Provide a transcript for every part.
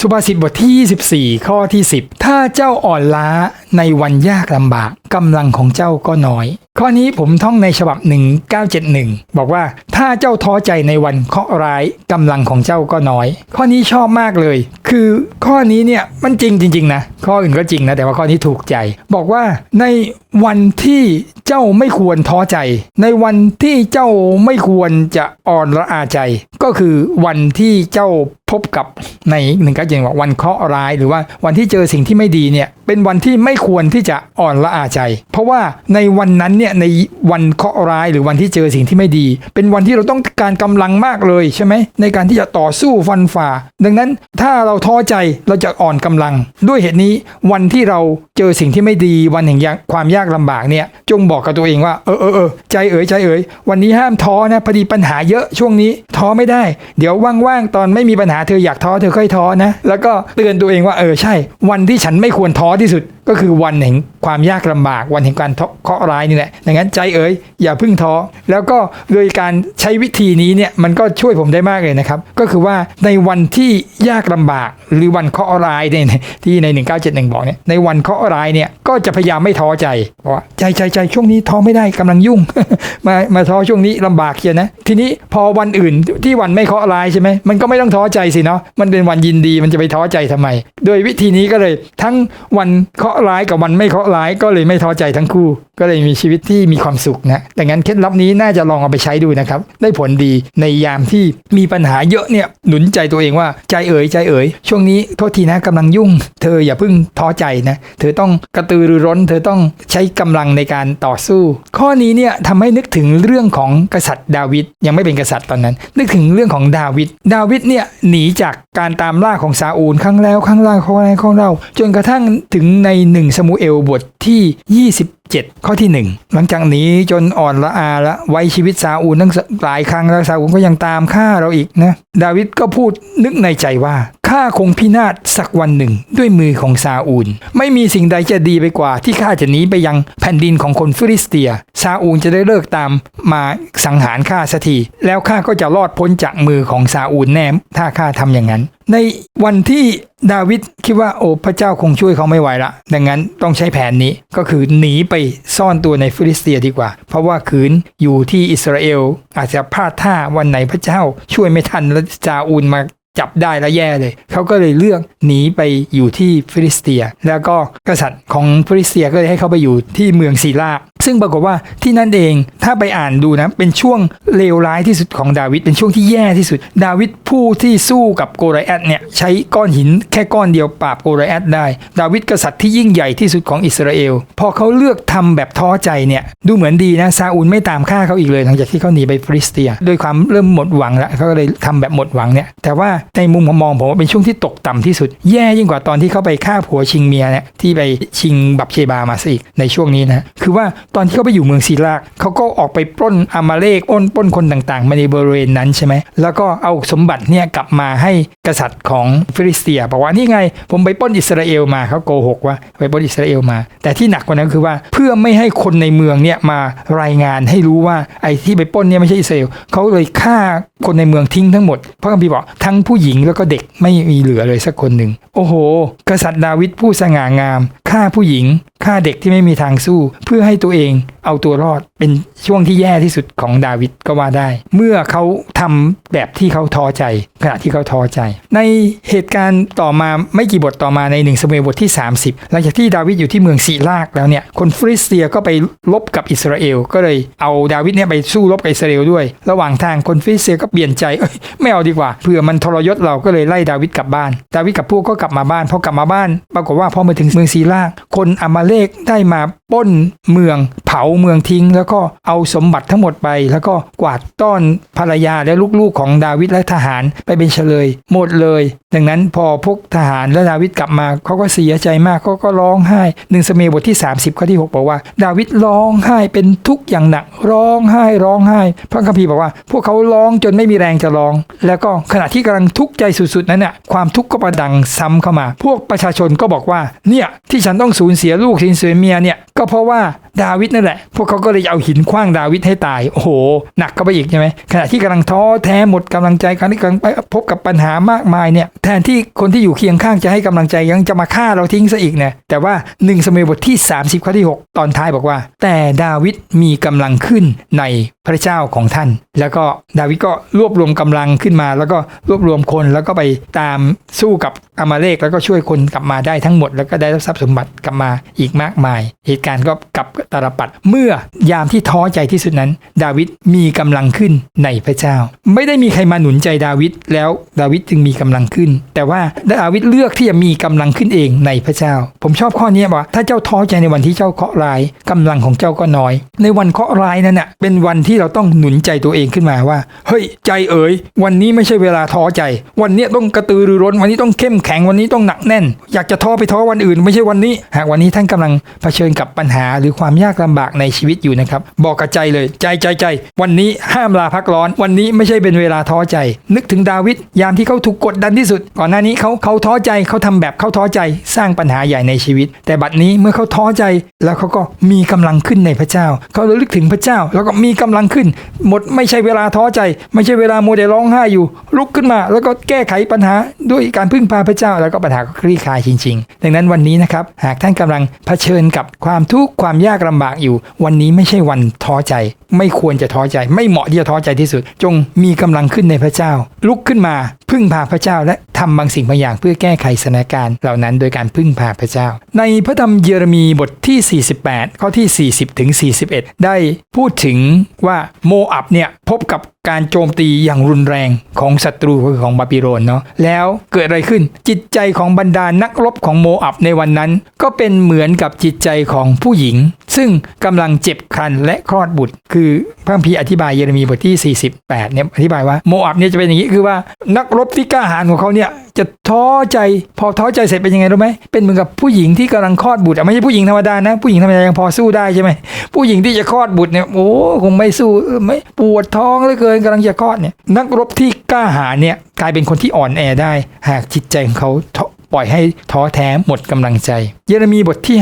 สุภาษิตบทที่ 24 ข้อที่ 10 ถ้าเจ้าอ่อนล้าในวันยากลำบากกำลังของเจ้าก็น้อย ข้อนี้ผมท่องในฉบับ 1971 บอกว่าถ้าเจ้าท้อใจในวันเคราะห์ร้ายกำลังของเจ้าก็น้อย ข้อนี้ชอบมากเลย คือข้อนี้เนี่ยมันจริงจริงๆนะ ข้ออื่นก็จริงนะ แต่ว่าข้อนี้ถูกใจ บอกว่าในวันที่เจ้าไม่ควรท้อใจ ในวันที่เจ้าไม่ควรจะอ่อนละอาใจ ก็คือวันที่เจ้า พบกับในหนึ่งก็ยังว่าวันเคราะห์ร้าย หรือว่าวันที่เจอสิ่งที่ไม่ดีเนี่ยเป็นวันที่ไม่ควรที่จะอ่อนละอาใจ เพราะว่าในวันนั้นเนี่ยในวันเคราะห์ร้ายหรือวันที่เจอสิ่งที่ไม่ดี เป็นวันที่เราต้องการกำลังมากเลยใช่ไหมในการที่จะต่อสู้ฟันฝ่า ดังนั้นถ้าเราท้อใจเราจะอ่อนกำลัง ด้วยเหตุนี้วันที่เรา เจอสิ่งที่ไม่ดีวันแห่งยากความยากลำบากเนี่ย จงบอกกับตัวเองว่าเออเออเออใจเอ๋ยใจเอ๋ยวันนี้ห้ามท้อนะพอดีปัญหาเยอะช่วงนี้ท้อไม่ได้ เดี๋ยวว่างๆตอนไม่มีปัญหาเธออยากท้อเธอค่อยท้อนะ แล้วก็เตือนตัวเองว่าเออใช่ วันที่ฉันไม่ควรท้อที่สุด ก็คือวันแห่งความยากลำบาก วันแห่งการเคาะร้ายนี่แหละดังนั้นใจเอ๋ยอย่าพึ่งท้อแล้วก็โดยการใช้วิธีนี้เนี่ยมันก็ช่วยผมได้มากเลยนะครับ ก็คือว่าในวันที่ยากลำบากหรือวันเคาะร้ายเนี่ยที่ใน 1971 บอกเนี่ยในวันเคาะร้ายเนี่ยก็จะพยายามไม่ท้อใจเพราะว่าใจใจใจช่วงนี้ท้อไม่ได้กำลังยุ่ง มามาท้อช่วงนี้ลำบากเชียนะทีนี้พอวันอื่นที่วันไม่เคาะร้ายใช่ไหมมันก็ไม่ต้องท้อใจสิเนาะมันเป็นวันยินดีมันจะไปท้อใจทำไม โดยวิธีนี้ก็เลยทั้งวันเคาะห์ร้ายกับวันไม่เคาะร้ายก็เลยไม่ท้อใจทั้งคู่ ก็เลยมีชีวิตที่มีความสุขนะดังนั้นเคล็ดลับนี้น่าจะลองเอาไปใช้ดูนะครับ ได้ผลดีในยามที่มีปัญหาเยอะเนี่ยหนุนใจตัวเองว่าใจเอ๋ยใจเอ๋ยช่วงนี้โทษทีนะกำลังยุ่ง เธออย่าเพิ่งท้อใจนะเธอต้องกระตือรือร้น เธอต้องใช้กำลังในการต่อสู้ ข้อนี้เนี่ยทำให้นึกถึงเรื่องของกษัตริย์ดาวิดยังไม่เป็นกษัตริย์ตอนนั้น นึกถึงเรื่องของดาวิดดาวิดเนี่ยหนีจากการตามล่าของซาอูลครั้งแล้วครั้งล่าครั้งแล้วครั้งเล่าจนกระทั่งถึงในหนึ่งสมูเอลบทที่ 7 ข้อที่ 1 หลังจากหนี้จนอ่อนละอาละไว้ชีวิตซาอูลตั้งหลายครั้งแล้วซาอูลก็ยังตามฆ่าเราอีกนะ ดาวิดก็พูดนึกในใจว่าข้าคงพินาศสักวันหนึ่งด้วยมือของซาอูล ไม่มีสิ่งใดจะดีไปกว่าที่ข้าจะหนีไปยังแผ่นดินของคนฟิลิสเตีย ซาอูลจะได้เลิกตามมาสังหารข้าสักทีแล้วข้าก็จะรอดพ้นจากมือของซาอูลแน่ถ้าข้าทำอย่างนั้น ในวันที่ดาวิดคิดว่าโอ้พระเจ้าคงช่วยเขาไม่ไหวละดังนั้นต้องใช้แผนนี้ก็คือหนีไปซ่อนตัวในฟิลิสเตียดีกว่า เพราะว่าขืนอยู่ที่อิสราเอล อาจจะพลาดท่าวันไหนพระเจ้า ช่วยไม่ทันแล้วจาอูลมาจับได้แล้วแย่เลย เขาก็เลยเลือกหนีไปอยู่ที่ฟิลิสเตีย แล้วก็กษัตริย์ของฟิลิสเตียก็เลยให้เขาไปอยู่ที่เมืองซีลา ซึ่งปรากฏว่าที่นั่นเองถ้าไปอ่านดูนะ เป็นช่วงเลวร้ายที่สุดของดาวิดเป็นช่วงที่แย่ที่สุด ดาวิดผู้ที่สู้กับโกริแอตเนี่ยใช้ก้อนหินแค่ก้อนเดียวปราบโกริแอตได้ ดาวิดกษัตริย์ที่ยิ่งใหญ่ที่สุดของอิสราเอล พอเขาเลือกทำแบบท้อใจเนี่ยดูเหมือนดีนะซาอูลไม่ตามฆ่าเขาอีกเลยหลังจากที่เขาหนีไปฟิลิสเตียด้วยความเริ่มหมดหวังแล้วเขาก็เลยทำแบบหมดหวังเนี่ยแต่ว่าในมุมผมมองผมว่าเป็นช่วงที่ตกต่ำที่สุด แย่ยิ่งกว่าตอนที่เขาไปฆ่าผัวชิงเมียเนี่ยที่ไปชิงบับเชบามาซะอีกในช่วงนี้นะคือว่าตอนที่เขาไปอยู่เมืองซีลากเขาก็ออกไปปล้นอามาเลกอ้นปล้นคนต่างๆ มาในบริเวณนั้นใช่ไหมแล้วก็เอาสมบัติเนี่ยกลับมาให้กษัตริย์ของฟิลิสเตียบอกว่านี่ไง ผมไปปล้นอิสราเอลมาเขาโกหกว่าไปปล้นอิสราเอลมา แต่ที่หนักกว่านั้นคือว่าเพื่อไม่ให้คนในเมืองเนี่ยมารายงานให้รู้ว่าไอ้ที่ไปปล้นเนี่ยไม่ใช่อิสราเอลเขาเลยฆ่าคนในเมืองทิ้งทั้งหมด พระคัมภีร์บอกทั้งผู้หญิงแล้วก็เด็กไม่มีเหลือเลยสักคนหนึ่ง โอ้โห กษัตริย์ดาวิดผู้สง่างามฆ่าผู้หญิงฆ่าเด็กที่ไม่มีทางสู้ เพื่อให้ตัวเองเอาตัวรอดเป็นช่วงที่แย่ที่สุดของดาวิดก็ว่าได้ เมื่อเขาทำแบบที่เขาท้อใจ ขณะที่เขาท้อใจ ในเหตุการณ์ต่อมาไม่กี่บทต่อมาในหนึ่งสมัยบทที่ 30 หลังจากที่ดาวิดอยู่ที่เมืองสีลากแล้วเนี่ยคนฟิลิสเตียก็ไปลบกับอิสราเอล ก็เลยเอาดาวิดเนี่ยไปสู้รบกับอิสราเอลด้วย ระหว่างทางคนฟิลิสเตียก็เปลี่ยนใจเอ้ยไม่เอาดีกว่าเผื่อมันทรยศเราก็เลยไล่ดาวิดกลับบ้าน ดาวิดกับพวกก็กลับมาบ้านพอกลับมาบ้าน ปรากฏว่าพอมาถึงเมืองซีลาก คนอามาเลกได้มาป้นเมืองเผาเมืองทิ้งแล้วก็เอาสมบัติทั้งหมดไป แล้วก็กวาดต้อนภรรยาและลูกๆของดาวิดและทหารไปเป็นเฉลยหมดเลย ดังนั้นพอพวกทหารและดาวิดกลับมาเขาก็เสียใจมากเขาก็ร้องไห้หนึ่งสมัยบทที่ 30 ข้อที่ 6 บอกว่า ดาวิดร้องไห้เป็นทุกข์อย่างหนัก ร้องไห้ร้องไห้ พระคัมภีร์บอกว่า พวกเขาร้องจนไม่มีแรงจะร้อง แล้วก็ขณะที่กำลังทุกข์ใจสุดๆนั้นน่ะความทุกข์ก็ประดังซ้ำเข้ามา พวกประชาชนก็บอกว่าเนี่ยที่ฉันต้องสูญเสียลูกสูญเสียเมียเนี่ยก็เพราะว่าดาวิดนั่นแหละ พวกเขาก็เลยเอาหินคว้างดาวิดให้ตาย โอ้โห หนักก็ไปอีกใช่ไหมขณะที่กำลังท้อแท้หมดกำลังใจการที่กำลังไปพบกับปัญหามากมายเนี่ยแทนที่คนที่อยู่เคียงข้างจะให้กำลังใจยังจะมาฆ่าเราทิ้งซะอีกนะแต่ว่า1สมัยบทที่ 30ข้อที่ 6 ตอนท้ายบอกว่า แต่ดาวิดมีกำลังขึ้นใน พระเจ้าของท่าน แล้วก็ดาวิดก็รวบรวมกำลังขึ้นมา แล้วก็รวบรวมคนแล้วก็ไปตามสู้กับอามาเลกแล้วก็ช่วยคนกลับมาได้ทั้งหมด แล้วก็ได้รับทรัพย์สมบัติกลับมาอีกมากมาย เหตุการณ์ก็กลับตาลปัดเมื่อยามที่ท้อใจที่สุดนั้น ดาวิดมีกำลังขึ้นในพระเจ้า ไม่ได้มีใครมาหนุนใจดาวิดแล้วดาวิดจึงมีกำลังขึ้น แต่ว่าดาวิดเลือกที่จะมีกำลังขึ้นเองในพระเจ้า ผมชอบข้อนี้ว่าถ้าเจ้าท้อใจในวันที่เจ้าเคาะร้ายกำลังของเจ้าก็น้อย ในวันเคาะร้ายนั้นน่ะเป็นวันที่เราต้องหนุนใจตัวเองขึ้นมาว่า เฮ้ย ใจเอ๋ย วันนี้ไม่ใช่เวลาท้อใจ วันนี้ต้องกระตือรือร้น วันนี้ต้องเข้มแข็ง วันนี้ต้องหนักแน่น อยากจะท้อไปท้อวันอื่น ไม่ใช่วันนี้ หากวันนี้ท่านกำลังเผชิญกับปัญหาหรือความยากลำบากในชีวิตอยู่นะครับ บอกกับใจเลย ใจใจใจ วันนี้ห้ามลาพักร้อน วันนี้ไม่ใช่เป็นเวลาท้อใจ นึกถึงดาวิด ยามที่เขาถูกกดดันที่สุด ก่อนหน้านี้เขาเขาท้อใจ เขาทำแบบเขาท้อใจ สร้างปัญหาใหญ่ในชีวิต แต่บัดนี้เมื่อเขาท้อใจ แล้วเขาก็มีกำลังขึ้นในพระเจ้า เขาระลึกถึงพระเจ้า แล้วก็มีกำลังขึ้น หมดไม่ใช่เวลาท้อใจ ไม่ใช่เวลาโมเดลร้องไห้อยู่ ลุกขึ้นมา แล้วก็แก้ไขปัญหาด้วยการพึ่งพาพระเจ้า แล้วก็ปัญหาก็คลี่คลายจริง ๆ ดังนั้นวันนี้นะครับ หากท่านกำลังเผชิญกับความทุกข์ความยากลำบากอยู่ วันนี้ไม่ใช่วันท้อใจไม่ควรจะท้อใจ ไม่เหมาะที่จะท้อใจที่สุด จงมีกำลังขึ้นในพระเจ้า ลุกขึ้นมา พึ่งพาพระเจ้าและทำบางสิ่งบางอย่างเพื่อแก้ไขสถานการณ์เหล่านั้นโดยการพึ่งพาพระเจ้า ในพระธรรมเยเรมีบทที่ 48 ข้อที่ 40ถึง41 ได้พูดถึงว่าโมอับเนี่ยพบกับ การโจมตีอย่างรุนแรงของศัตรูคือของบาบิโลนเนาะแล้วเกิดอะไรขึ้น จิตใจของบรรดานักรบของโมอับในวันนั้น ก็เป็นเหมือนกับจิตใจของผู้หญิง ซึ่งกำลังเจ็บครันและคลอดบุตร คือพระพีอธิบายเยเรมีบทที่ 48เนี่ยอธิบายว่าโมอับเนี่ยจะเป็นอย่างนี้คือว่านักรบที่กล้าหาญของเขาเนี่ย จะท้อใจพอท้อใจเสร็จเป็นยังไงรู้ไหมเป็นเหมือนกับผู้หญิงที่กำลังคลอดบุตรไม่ใช่ผู้หญิงธรรมดานะ ผู้หญิงธรรมดายังพอสู้ได้ใช่ไหมผู้หญิงที่จะคลอดบุตรเนี่ยโอ้คงไม่สู้ไม่ปวดท้องเหลือเกินกำลังจะคลอดเนี่ยนักรบที่กล้าหาญเนี่ยกลายเป็นคนที่อ่อนแอได้ หากจิตใจของเขาปล่อยให้ท้อแท้หมดกำลังใจ เยเรมีบทที่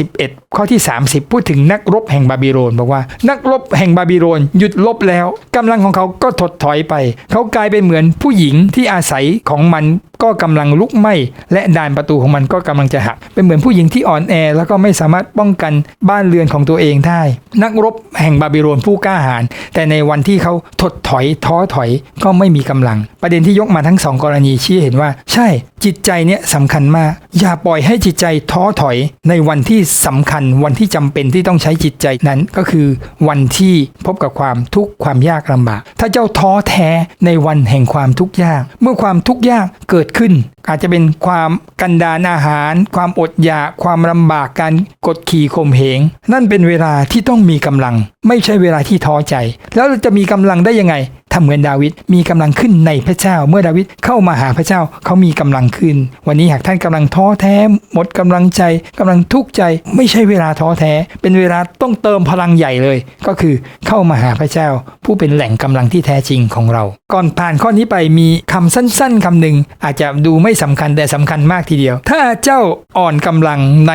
51 ข้อที่ 30 พูดถึงนักรบแห่งบาบิโลนบอกว่า นักรบแห่งบาบิโลนหยุดรบแล้วกำลังของเขาก็ถดถอยไป เขากลายเป็นเหมือนผู้หญิงที่อาศัยของมันก็กำลังลุกไหม้และด่านประตูของมันก็กำลังจะหัก เป็นเหมือนผู้หญิงที่อ่อนแอ แล้วก็ไม่สามารถป้องกันบ้านเรือนของตัวเองได้ นักรบแห่งบาบิโลนผู้กล้าหาญแต่ในวันที่เขาถดถอยท้อถอยก็ไม่มีกำลัง ประเด็นที่ยกมาทั้งสองกรณีชี้เห็นว่า ใช่จิตใจเนี่ยสำคัญมาก อย่าปล่อยให้จิตใจท้อถอย ในวันที่สำคัญวันที่จำเป็นที่ต้องใช้จิตใจนั้นก็คือวันที่พบกับความทุกข์ความยากลำบาก ถ้าเจ้าท้อแท้ในวันแห่งความทุกข์ยาก เมื่อความทุกข์ยากเกิดขึ้น อาจจะเป็นความกันดานอาหาร ความอดอยาก ความลำบากการกดขี่ข่มเหง นั่นเป็นเวลาที่ต้องมีกำลัง ไม่ใช่เวลาที่ท้อใจ แล้วจะมีกำลังได้ยังไงทำเหมือนดาวิดมีกำลังขึ้นในพระเจ้า เมื่อดาวิดเข้ามาหาพระเจ้าเขามีกำลังขึ้น วันนี้หากท่านกำลังท้อแท้ หมดกำลังใจกำลังทุกข์ใจ ไม่ใช่เวลาท้อแท้ เป็นเวลาต้องเติมพลังใหญ่เลย ก็คือเข้ามาหาพระเจ้า ผู้เป็นแหล่งกำลังที่แท้จริงของเรา ก่อนผ่านข้อนี้ไปมีคำสั้น ๆคำหนึ่งอาจจะดูไม่สำคัญแต่สำคัญมากทีเดียว ถ้าเจ้าอ่อนกำลังใน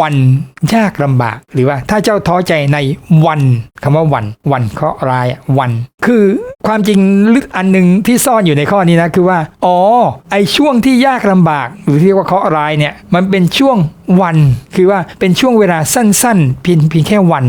วัน ยากลำบาก หรือว่าถ้าเจ้าท้อใจในวันคำว่าวัน วันเคราะห์ร้ายวัน คือความจริงลึกอันหนึ่งที่ซ่อนอยู่ในข้อนี้นะคือว่า อ๋อ ไอช่วงที่ยากลำบาก หรือที่เรียกว่าเคราะห์ร้ายเนี่ยมันเป็นช่วงวัน คือว่าเป็นช่วงเวลาสั้นๆเพียงเพียงแค่วัน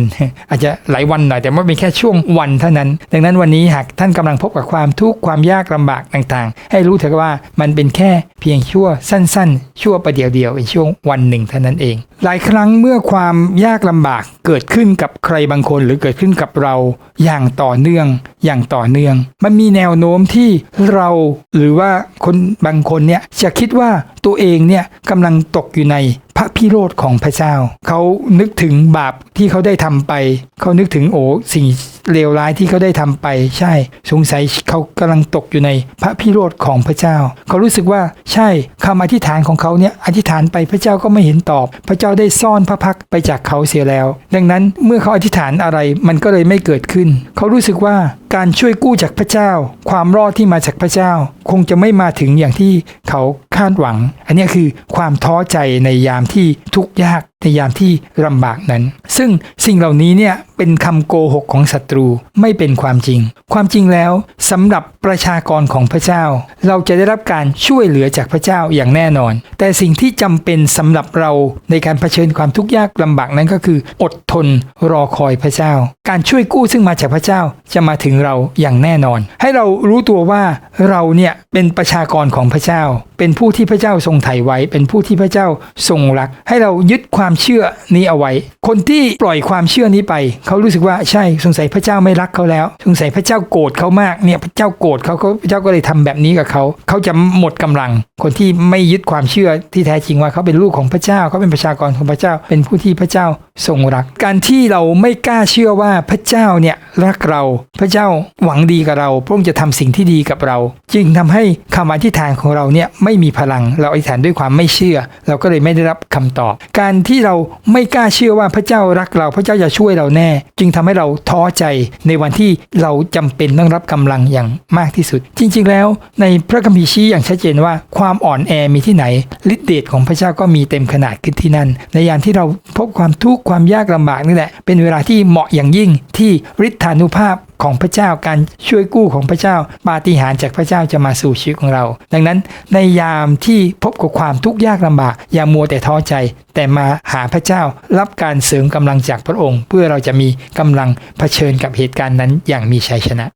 อาจจะหลายวันหน่อยแต่ว่าเป็นแค่ช่วงวันเท่านั้น ดังนั้นวันนี้หากท่านกำลังพบกับความทุกข์ความยากลำบากต่างๆ ให้รู้เถอะว่ามันเป็นแค่เพียงชั่วสั้น ๆ ชั่วประเดียวเดียวเป็นช่วงวันหนึ่งเท่านั้นเองหลายครั้งเมื่อความยากลำบากเกิดขึ้นกับใครบางคนหรือเกิดขึ้นกับเราอย่างต่อเนื่องอย่างต่อเนื่อง มันมีแนวโน้มที่เราหรือว่าคนบางคนเนี่ยจะคิดว่าตัวเองเนี่ยกำลังตกอยู่ใน พระพิโรธของพระเจ้า เขานึกถึงบาปที่เขาได้ทำไป เขานึกถึงโอ้สิ่งเลวร้ายที่เขาได้ทำไป ใช่ สงสัยเขากำลังตกอยู่ในพระพิโรธของพระเจ้า เขารู้สึกว่าใช่คำอธิษฐานของเขาเนี่ยอธิษฐานไปพระเจ้าก็ไม่เห็นตอบ พระเจ้าได้ซ่อนพระพักตร์ไปจากเขาเสียแล้ว ดังนั้นเมื่อเขาอธิษฐานอะไรมันก็เลยไม่เกิดขึ้น เขารู้สึกว่าการช่วยกู้จากพระเจ้า ความรอดที่มาจากพระเจ้า คงจะไม่มาถึงอย่างที่เขาคาดหวัง อันนี้คือความท้อใจในยามที่ทุกข์ยากในยามที่ลำบากนั้น ซึ่งสิ่งเหล่านี้เนี่ยเป็นคำโกหกของศัตรูไม่เป็นความจริง ความจริงแล้วสำหรับประชากรของพระเจ้า เราจะได้รับการช่วยเหลือจากพระเจ้าอย่างแน่นอน แต่สิ่งที่จำเป็นสำหรับเราในการเผชิญความทุกข์ยากลำบากนั้นก็คือ อดทนรอคอยพระเจ้า การช่วยกู้ซึ่งมาจากพระเจ้าจะมาถึงเราอย่างแน่นอน ให้เรารู้ตัวว่าเราเนี่ยเป็นประชากรของพระเจ้า เป็นผู้ที่พระเจ้าทรงไถ่ไว้ เป็นผู้ที่พระเจ้าทรงรัก ให้เรายึดความความเชื่อนี้เอาไว้ คนที่ปล่อยความเชื่อนี้ไป เขารู้สึกว่าใช่สงสัยพระเจ้าไม่รักเขาแล้ว สงสัยพระเจ้าโกรธเขามากเนี่ยพระเจ้าโกรธเขาเขาพระเจ้าก็เลยทำแบบนี้กับเขา เขาจะหมดกำลัง คนที่ไม่ยึดความเชื่อที่แท้จริงว่าเขาเป็นลูกของพระเจ้าเขาเป็นประชากรของพระเจ้า เป็นผู้ที่พระเจ้าทรงรัก การที่เราไม่กล้าเชื่อว่าพระเจ้าเนี่ยรักเรา พระเจ้าหวังดีกับเราพระองค์จะทำสิ่งที่ดีกับเรา จึงทำให้คำอธิษฐานของเราเนี่ยไม่มีพลัง เราอธิษฐานด้วยความไม่เชื่อ เราก็เลยไม่ได้รับคำตอบ การที่ที่เราไม่กล้าเชื่อว่าพระเจ้ารักเรา พระเจ้าจะช่วยเราแน่ จึงทำให้เราท้อใจในวันที่เราจำเป็นต้องรับกำลังอย่างมากที่สุด จริง ๆ แล้วในพระคัมภีร์ชี้อย่างชัดเจนว่าความอ่อนแอมีที่ไหนฤทธิเดชของพระเจ้าก็มีเต็มขนาดขึ้นที่นั่น ในยามที่เราพบความทุกข์ความยากลำบากนี่แหละเป็นเวลาที่เหมาะอย่างยิ่งที่ฤทธานุภาพ ของพระเจ้าการช่วยกู้ของพระเจ้าปาฏิหาริย์จากพระเจ้าจะมาสู่ชีวิตของเรา ดังนั้นในยามที่พบกับความทุกข์ยากลำบาก อย่ามัวแต่ท้อใจ แต่มาหาพระเจ้ารับการเสริมกำลังจากพระองค์ เพื่อเราจะมีกำลังเผชิญกับเหตุการณ์นั้นอย่างมีชัยชนะ